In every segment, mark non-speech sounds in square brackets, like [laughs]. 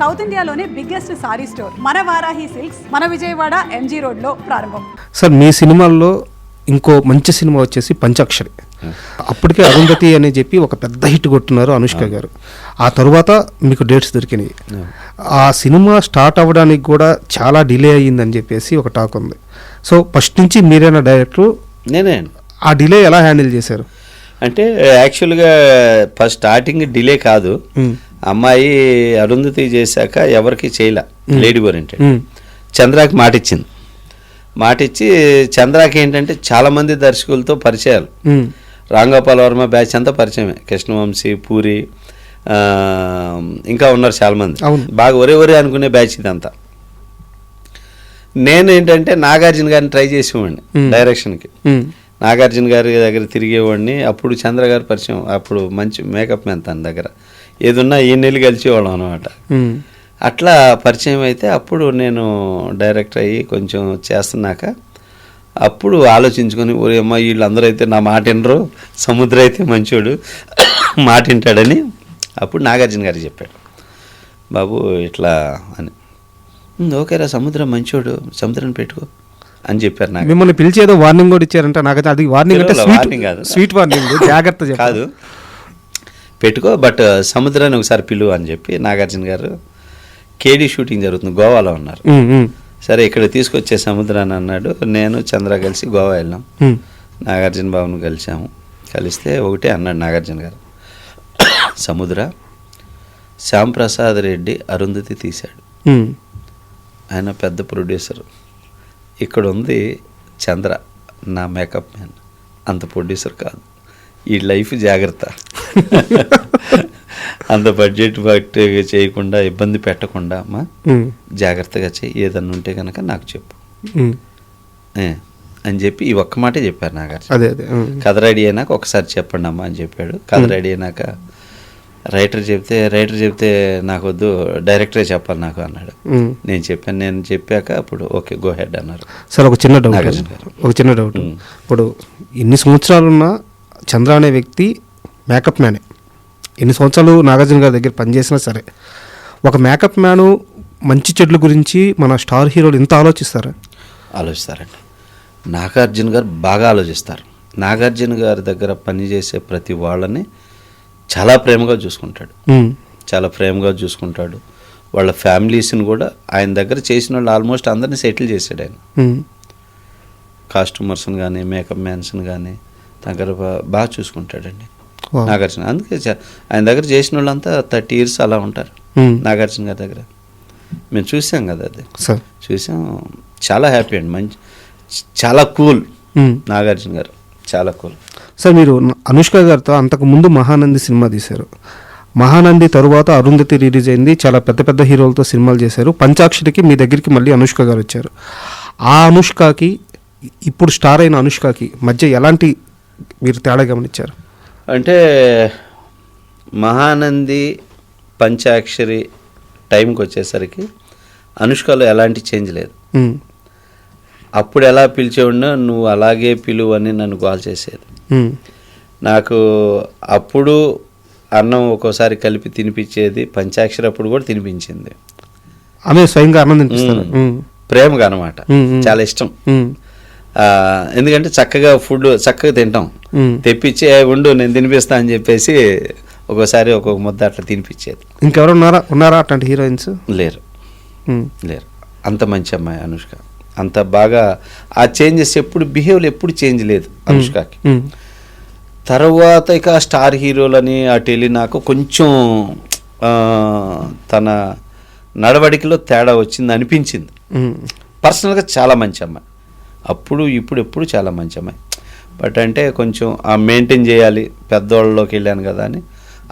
South ఇండియాలోనే biggest sorry store మన Varahi silks మన విజయవాడ ఎంజీ రోడ్లో ప్రారంభం. సార్ మీ సినిమాల్లో ఇంకో మంచి సినిమా వచ్చేసి పంచాక్షరి. అప్పటికే అరుంధతి అని చెప్పి ఒక పెద్ద హిట్ కొట్టున్నారు అనుష్క గారు. ఆ తరువాత మీకు డేట్స్ దొరికినాయి. ఆ. సినిమా స్టార్ట్ అవ్వడానికి కూడా చాలా డిలే అయ్యిందని చెప్పేసి ఒక టాక్ ఉంది. సో ఫస్ట్ నుంచి మీరైనా డైరెక్టర్ నేనే. ఆ డిలే ఎలా హ్యాండిల్ చేశారు? అంటే యాక్చువల్గా ఫస్ట్ స్టార్టింగ్ డిలే కాదు. అమ్మాయి అరుంధతి చేశాక ఎవరికి చేయలే లేడీ ఓరియంటెడ్. చంద్రాకి మాట ఇచ్చింది మాట ఇచ్చి చంద్రాకి ఏంటంటే చాలా మంది దర్శకులతో పరిచయాలు. రాంగోపాల్ వర్మ బ్యాచ్ అంతా పరిచయమే కృష్ణవంశీ పూరి ఇంకా ఉన్నారు చాలా మంది. బాగా ఒరే ఒరే అనుకునే బ్యాచ్ ఇదంతా నేను ఏంటంటే నాగార్జున గారిని ట్రై చేసేవాడిని. డైరెక్షన్కి. నాగార్జున గారి దగ్గర తిరిగేవాడిని అప్పుడు చంద్ర గారి పరిచయం అప్పుడు మంచి మేకప్ మ్యాన్ తన దగ్గర ఏదున్నా ఈ నెలలు కలిసేవాళ్ళం అనమాట. అట్లా పరిచయం అయితే అప్పుడు నేను డైరెక్టర్ అయ్యి కొంచెం చేస్తున్నాక అప్పుడు ఆలోచించుకొని ఒరే అమ్మ వీళ్ళందరూ అయితే నా మాట వినరు సముద్రం అయితే మంచోడు మాట వింటాడని అప్పుడు నాగార్జున గారికి చెప్పాడు బాబు ఇట్లా అని "ఉమ్, ఓకేరా సముద్రం మంచోడు సముద్రం పెట్టుకో అని చెప్పారు నాకు మిమ్మల్ని పిలిచి ఏదో వార్నింగ్ కూడా ఇచ్చారంట నాకు అది వార్నింగ్ అంటే warning కాదు. స్వీట్ వార్నింగ్ జాగ్రత్త. కాదు పెట్టుకో బట్ సముద్రాన్ని ఒకసారి పిలువు అని చెప్పి నాగార్జున గారు కేడీ షూటింగ్ జరుగుతుంది గోవాలో ఉన్నారు. సరే ఇక్కడ తీసుకొచ్చే సముద్రాన్ని అన్నాడు నేను చంద్ర కలిసి గోవా వెళ్ళాం. నాగార్జున బాబును కలిసాము కలిస్తే ఒకటే అన్నాడు నాగార్జున గారు. సముద్ర శ్యాంప్రసాద్ రెడ్డి అరుంధతి తీశాడు. ఆయన పెద్ద ప్రొడ్యూసర్. ఇక్కడ ఉంది చంద్ర నా మేకప్ మ్యాన్. అంత ప్రొడ్యూసర్ కాదు. ఈ లైఫ్ జాగ్రత్త. అంత బడ్జెట్ బట్టి చేయకుండా ఇబ్బంది పెట్టకుండా అమ్మా మ్మ్. జాగ్రత్తగా చేయి ఏదన్నా ఉంటే కనుక నాకు చెప్పు అని చెప్పి ఈ ఒక్క మాటే చెప్పారు నాగార్జున అదే అదే. కథ రెడీ అయినాక ఒకసారి చెప్పండి అమ్మా అని చెప్పాడు కథ రెడీ అయినాక రైటర్ చెప్తే రైటర్ చెప్తే నాకు వద్దు డైరెక్టరే చెప్పాలి నాకు అన్నాడు. నేను చెప్పాను నేను చెప్పాక అప్పుడు ఓకే గో హెడ్ అన్నారు సార్ ఒక చిన్న డౌట్. ఒక చిన్న డౌట్. ఇప్పుడు ఎన్ని సంవత్సరాలున్నా చంద్ర అనే వ్యక్తి మేకప్ మ్యానే. ఎన్ని సంవత్సరాలు నాగార్జున గారి దగ్గర పనిచేసినా సరే. ఒక మేకప్ మ్యాను మంచి చెడ్ల గురించి మన స్టార్ హీరోలు ఇంత ఆలోచిస్తారా? ఆలోచిస్తారండి. నాగార్జున గారు బాగా ఆలోచిస్తారు. నాగార్జున గారి దగ్గర పనిచేసే ప్రతి వాళ్ళని చాలా ప్రేమగా చూసుకుంటాడు. చాలా ప్రేమగా చూసుకుంటాడు. వాళ్ళ ఫ్యామిలీస్ని కూడా ఆయన దగ్గర చేసిన వాళ్ళు ఆల్మోస్ట్ అందరినీ సెటిల్ చేశాడు ఆయన. కాస్ట్యూమర్స్ని కానీ మేకప్ మ్యాన్స్ని కానీ దగ్గర బాగా చూసుకుంటాడండి. నాగార్జున. అందుకే ఆయన దగ్గర చేసిన వాళ్ళంతా థర్టీ ఇయర్స్ అలా ఉంటారు. నాగార్జున గారి దగ్గర. మేము చూసాం కదా అది. సార్. చూసాం. చాలా హ్యాపీ అండి. మంచి చాలా కూల్. నాగార్జున గారు. చాలా కూల్. సార్ మీరు అనుష్క గారితో అంతకు ముందు మహానంది సినిమా తీశారు. మహానంది తరువాత అరుంధతి రిలీజ్ అయింది. చాలా పెద్ద పెద్ద హీరోలతో సినిమాలు చేశారు. పంచాక్షరికి మీ దగ్గరికి మళ్ళీ అనుష్క గారు వచ్చారు. ఆ అనుష్కకి ఇప్పుడు స్టార్ అయిన అనుష్కకి మధ్య ఎలాంటి మీరు తేడా గమనించారు? అంటే మహానంది పంచాక్షరి టైంకి వచ్చేసరికి అనుష్కలో ఎలాంటి చేంజ్ లేదు. అప్పుడు ఎలా పిలిచేవాడినో నువ్వు అలాగే పిలువు అని నన్ను కాల్ చేసేది. నాకు అప్పుడు అన్నం ఒక్కోసారి కలిపి తినిపించేది పంచాక్షరి అప్పుడు కూడా తినిపించింది ఆమె స్వయంగా మ్మ్. ప్రేమగా అనమాట. చాలా ఇష్టం ఎందుకంటే చక్కగా ఫుడ్ చక్కగా తింటాం. తెప్పించి "ఏ, ఉండు నేను తినిపిస్తా అని చెప్పేసి ఒక్కోసారి ఒక్కొక్క ముద్ద అట్లా తినిపించేది. ఇంకెవరు ఉన్నారా? ఉన్నారా అట్లాంటి హీరోయిన్స్? లేరు. లేరు. అంత మంచి అమ్మాయి అనుష్క. అంత బాగా ఆ చేంజెస్ ఎప్పుడు బిహేవియర్ ఎప్పుడు చేంజ్ లేదు అనుష్కకి. తర్వాత ఇక స్టార్ హీరోలని అటు వెళ్ళి నాకు కొంచెం తన నడవడికలో తేడా వచ్చింది అనిపించింది. పర్సనల్గా చాలా మంచి అమ్మాయి. అప్పుడు ఇప్పుడు ఎప్పుడు చాలా మంచి అమ్మాయి బట్ అంటే కొంచెం ఆ మెయింటైన్ చేయాలి పెద్దవాళ్ళలోకి వెళ్ళాను కదా అని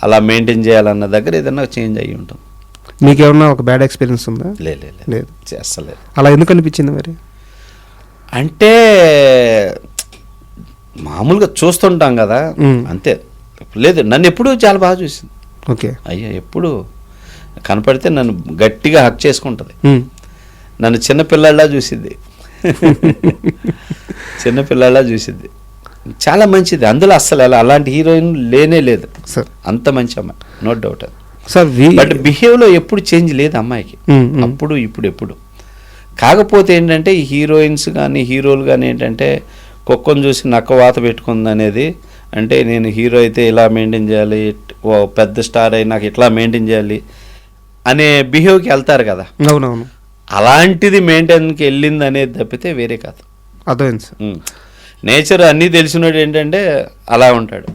అలా మెయింటైన్ చేయాలన్న దగ్గర ఏదైనా చేంజ్ అయ్యి ఉంటుంది. మీకేమన్నా ఒక బ్యాడ్ ఎక్స్పీరియన్స్ ఉందా? లే లే, లే. లేదు. చేస్తలేదు. అలా ఎందుకు అనిపించింది మరి? అంటే మామూలుగా చూస్తుంటాం కదా. అంతే. లేదు నన్ను ఎప్పుడూ చాలా బాగా చూసింది. ఓకే. అయ్యో ఎప్పుడు కనపడితే నన్ను గట్టిగా హక్ చేసుకుంటుంది. నన్ను చిన్న పిల్లల్లా [laughs] చూసిద్ది చిన్న పిల్లల్లా చూసిద్ది. చాలా మంచిది. అందులో అస్సలు అలా అలాంటి హీరోయిన్ లేనే లేదు. సార్. అంత మంచి అమ్మాయి. నో డౌట్ అది. సార్ బట్ బిహేవ్లో ఎప్పుడు చేంజ్ లేదు అమ్మాయికి. అప్పుడు ఇప్పుడు ఎప్పుడు. కాకపోతే ఏంటంటే ఈ హీరోయిన్స్ కానీ హీరోలు కానీ ఏంటంటే కుక్కను చూసి నక్క వాత పెట్టుకుంది అనేది అంటే నేను హీరో అయితే ఇలా మెయింటైన్ చేయాలి ఓ పెద్ద స్టార్ అయి నాకు ఇట్లా మెయింటైన్ చేయాలి అనే బిహేవ్కి వెళ్తారు కదా. అవునవును. అలాంటిది మెయింటైన్కి వెళ్ళింది అనేది తప్పితే వేరే కాదు అర్థమైంది సార్. నేచర్ అన్నీ తెలిసినోడు ఏంటంటే అలా ఉంటాడు.